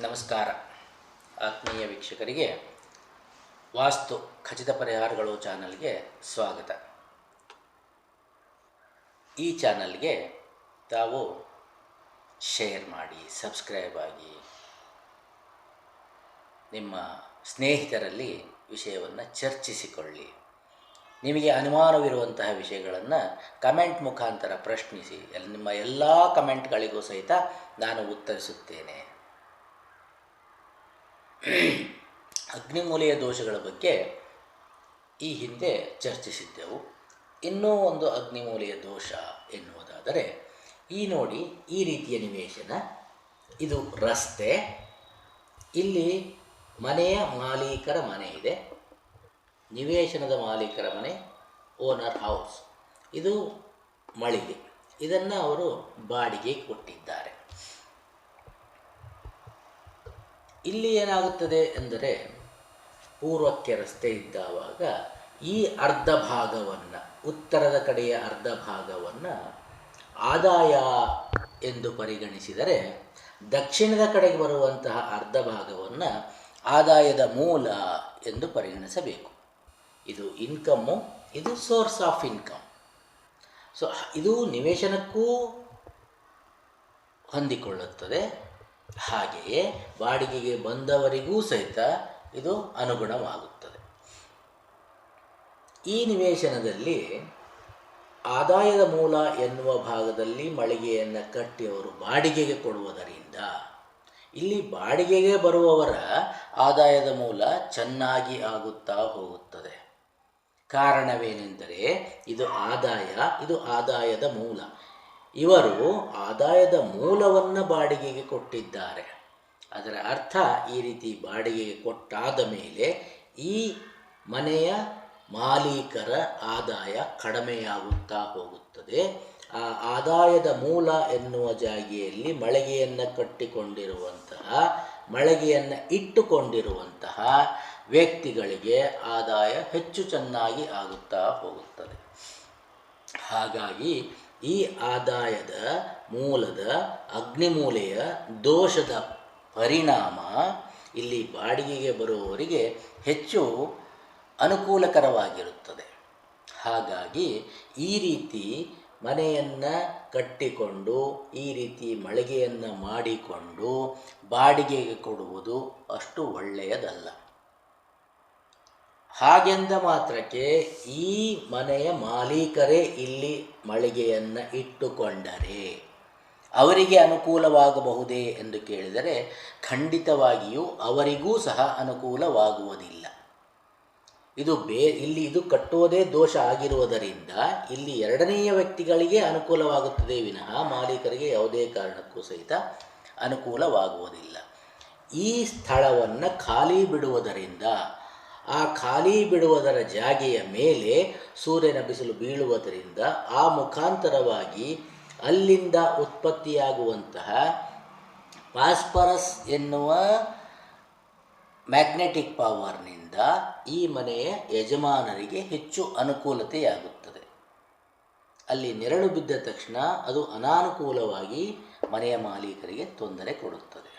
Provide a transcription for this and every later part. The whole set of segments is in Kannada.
ನಮಸ್ಕಾರ. ಆತ್ಮೀಯ ವೀಕ್ಷಕರಿಗೆ ವಾಸ್ತು ಖಚಿತ ಪರಿಹಾರಗಳು ಚಾನಲ್ಗೆ ಸ್ವಾಗತ. ಈ ಚಾನಲ್ಗೆ ತಾವು ಶೇರ್ ಮಾಡಿ, ಸಬ್ಸ್ಕ್ರೈಬ್ ಆಗಿ ನಿಮ್ಮ ಸ್ನೇಹಿತರಲ್ಲಿ ವಿಷಯವನ್ನು ಚರ್ಚಿಸಿಕೊಳ್ಳಿ. ನಿಮಗೆ ಅನುಮಾನವಿರುವಂತಹ ವಿಷಯಗಳನ್ನು ಕಮೆಂಟ್ ಮುಖಾಂತರ ಪ್ರಶ್ನಿಸಿ ಎಲ್ ನಿಮ್ಮ ಎಲ್ಲ ಕಮೆಂಟ್ಗಳಿಗೂ ಸಹಿತ ನಾನು ಉತ್ತರಿಸುತ್ತೇನೆ. ಅಗ್ನಿಮೂಲೆಯ ದೋಷಗಳ ಬಗ್ಗೆ ಈ ಹಿಂದೆ ಚರ್ಚಿಸಿದ್ದೆವು. ಇನ್ನೂ ಒಂದು ಅಗ್ನಿಮೂಲೆಯ ದೋಷ ಎನ್ನುವುದಾದರೆ, ಈ ನೋಡಿ ಈ ರೀತಿಯ ನಿವೇಶನ. ಇದು ರಸ್ತೆ. ಇಲ್ಲಿ ಮನೆಯ ಮಾಲೀಕರ ಮನೆ ಇದೆ. ನಿವೇಶನದ ಮಾಲೀಕರ ಮನೆ, ಓನರ್ ಹೌಸ್. ಇದು ಮಳಿಗೆ. ಇದನ್ನು ಅವರು ಬಾಡಿಗೆ ಕೊಟ್ಟಿದ್ದಾರೆ. ಇಲ್ಲಿ ಏನಾಗುತ್ತದೆ ಎಂದರೆ ಪೂರ್ವಕ್ಕೆ ರಸ್ತೆ ಇದ್ದಾವಾಗ ಈ ಅರ್ಧ ಭಾಗವನ್ನು, ಉತ್ತರದ ಕಡೆಯ ಅರ್ಧ ಭಾಗವನ್ನು ಆದಾಯ ಎಂದು ಪರಿಗಣಿಸಿದರೆ ದಕ್ಷಿಣದ ಕಡೆಗೆ ಬರುವಂತಹ ಅರ್ಧ ಭಾಗವನ್ನು ಆದಾಯದ ಮೂಲ ಎಂದು ಪರಿಗಣಿಸಬೇಕು. ಇದು ಇನ್ಕಮ್ಮು ಇದು ಸೋರ್ಸ್ ಆಫ್ ಇನ್ಕಮ್ ಸೊ ಇದು ನಿವೇಶನಕ್ಕೂ ಹೊಂದಿಕೊಳ್ಳುತ್ತದೆ. ಹಾಗೆಯೇ ಬಾಡಿಗೆಗೆ ಬಂದವರಿಗೂ ಸಹಿತ ಇದು ಅನುಗುಣವಾಗುತ್ತದೆ. ಈ ನಿವೇಶನದಲ್ಲಿ ಆದಾಯದ ಮೂಲ ಎನ್ನುವ ಭಾಗದಲ್ಲಿ ಮಳಿಗೆಯನ್ನು ಕಟ್ಟಿ ಅವರು ಬಾಡಿಗೆಗೆ ಕೊಡುವುದರಿಂದ ಇಲ್ಲಿ ಬಾಡಿಗೆಗೆ ಬರುವವರ ಆದಾಯದ ಮೂಲ ಚೆನ್ನಾಗಿ ಆಗುತ್ತಾ ಹೋಗುತ್ತದೆ. ಕಾರಣವೇನೆಂದರೆ ಇದು ಆದಾಯ, ಇದು ಆದಾಯದ ಮೂಲ. ಇವರು ಆದಾಯದ ಮೂಲವನ್ನು ಬಾಡಿಗೆಗೆ ಕೊಟ್ಟಿದ್ದಾರೆ. ಅದರ ಅರ್ಥ ಈ ರೀತಿ ಬಾಡಿಗೆಗೆ ಕೊಟ್ಟಾದ ಮೇಲೆ ಈ ಮನೆಯ ಮಾಲೀಕರ ಆದಾಯ ಕಡಿಮೆಯಾಗುತ್ತಾ ಹೋಗುತ್ತದೆ. ಆ ಆದಾಯದ ಮೂಲ ಎನ್ನುವ ಜಾಗೆಯಲ್ಲಿ ಮಳಿಗೆಯನ್ನು ಕಟ್ಟಿಕೊಂಡಿರುವಂತಹ, ಮಳಿಗೆಯನ್ನು ಇಟ್ಟುಕೊಂಡಿರುವಂತಹ ವ್ಯಕ್ತಿಗಳಿಗೆ ಆದಾಯ ಹೆಚ್ಚು ಚೆನ್ನಾಗಿ ಆಗುತ್ತಾ ಹೋಗುತ್ತದೆ. ಹಾಗಾಗಿ ಈ ಆದಾಯದ ಮೂಲದ ಅಗ್ನಿಮೂಲೆಯ ದೋಷದ ಪರಿಣಾಮ ಇಲ್ಲಿ ಬಾಡಿಗೆಗೆ ಬರುವವರಿಗೆ ಹೆಚ್ಚು ಅನುಕೂಲಕರವಾಗಿರುತ್ತದೆ. ಹಾಗಾಗಿ ಈ ರೀತಿ ಮನೆಯನ್ನು ಕಟ್ಟಿಕೊಂಡು, ಈ ರೀತಿ ಮಳಿಗೆಯನ್ನು ಮಾಡಿಕೊಂಡು ಬಾಡಿಗೆಗೆ ಕೊಡುವುದು ಅಷ್ಟು ಒಳ್ಳೆಯದಲ್ಲ. ಹಾಗೆಂದ ಮಾತ್ರಕ್ಕೆ ಈ ಮನೆಯ ಮಾಲೀಕರೇ ಇಲ್ಲಿ ಮಳಿಗೆಯನ್ನು ಇಟ್ಟುಕೊಂಡರೆ ಅವರಿಗೆ ಅನುಕೂಲವಾಗಬಹುದೇ ಎಂದು ಕೇಳಿದರೆ ಖಂಡಿತವಾಗಿಯೂ ಅವರಿಗೂ ಸಹ ಅನುಕೂಲವಾಗುವುದಿಲ್ಲ. ಇದು ಬೇ, ಇಲ್ಲಿ ಇದು ಕಟ್ಟುವುದೇ ದೋಷ ಆಗಿರುವುದರಿಂದ ಇಲ್ಲಿ ಎರಡನೆಯ ವ್ಯಕ್ತಿಗಳಿಗೆ ಅನುಕೂಲವಾಗುತ್ತದೆ ವಿನಃ ಮಾಲೀಕರಿಗೆ ಯಾವುದೇ ಕಾರಣಕ್ಕೂ ಸಹಿತ ಅನುಕೂಲವಾಗುವುದಿಲ್ಲ. ಈ ಸ್ಥಳವನ್ನು ಖಾಲಿ ಬಿಡುವುದರಿಂದ ಆ ಖಾಲಿ ಬಿಡುವುದರ ಜಾಗೆಯ ಮೇಲೆ ಸೂರ್ಯನ ಬಿಸಿಲು ಬೀಳುವುದರಿಂದ ಆ ಮುಖಾಂತರವಾಗಿ ಅಲ್ಲಿಂದ ಉತ್ಪತ್ತಿಯಾಗುವಂತಹ ಫಾಸ್ಫರಸ್ ಎನ್ನುವ ಮ್ಯಾಗ್ನೆಟಿಕ್ ಪವರ್ನಿಂದ ಈ ಮನೆಯ ಯಜಮಾನರಿಗೆ ಹೆಚ್ಚು ಅನುಕೂಲತೆಯಾಗುತ್ತದೆ. ಅಲ್ಲಿ ನೆರಳು ಬಿದ್ದ ತಕ್ಷಣ ಅದು ಅನಾನುಕೂಲವಾಗಿ ಮನೆಯ ಮಾಲೀಕರಿಗೆ ತೊಂದರೆ ಕೊಡುತ್ತದೆ.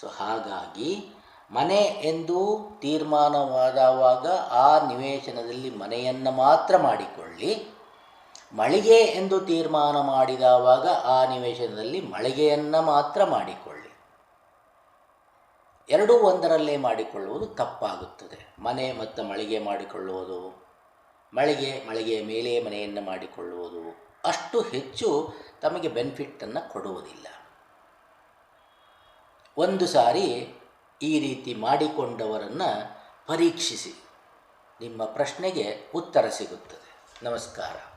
ಸೊ ಹಾಗಾಗಿ ಮನೆ ಎಂದು ತೀರ್ಮಾನವಾದವಾಗ ಆ ನಿವೇಶನದಲ್ಲಿ ಮನೆಯನ್ನು ಮಾತ್ರ ಮಾಡಿಕೊಳ್ಳಿ. ಮಳಿಗೆ ಎಂದು ತೀರ್ಮಾನ ಮಾಡಿದವಾಗ ಆ ನಿವೇಶನದಲ್ಲಿ ಮಳಿಗೆಯನ್ನು ಮಾತ್ರ ಮಾಡಿಕೊಳ್ಳಿ. ಎರಡೂ ಒಂದರಲ್ಲೇ ಮಾಡಿಕೊಳ್ಳುವುದು ತಪ್ಪಾಗುತ್ತದೆ. ಮನೆ ಮತ್ತು ಮಳಿಗೆ ಮಾಡಿಕೊಳ್ಳುವುದು, ಮಳಿಗೆ ಮಳಿಗೆ ಮೇಲೆ ಮನೆಯನ್ನು ಮಾಡಿಕೊಳ್ಳುವುದು ಅಷ್ಟು ಹೆಚ್ಚು ತಮಗೆ ಬೆನಿಫಿಟ್ಟನ್ನು ಕೊಡುವುದಿಲ್ಲ. ಒಂದು ಸಾರಿ ಈ ರೀತಿ ಮಾಡಿಕೊಂಡವರನ್ನು ಪರೀಕ್ಷಿಸಿ. ನಿಮ್ಮ ಪ್ರಶ್ನೆಗೆ ಉತ್ತರ ಸಿಗುತ್ತದೆ. ನಮಸ್ಕಾರ.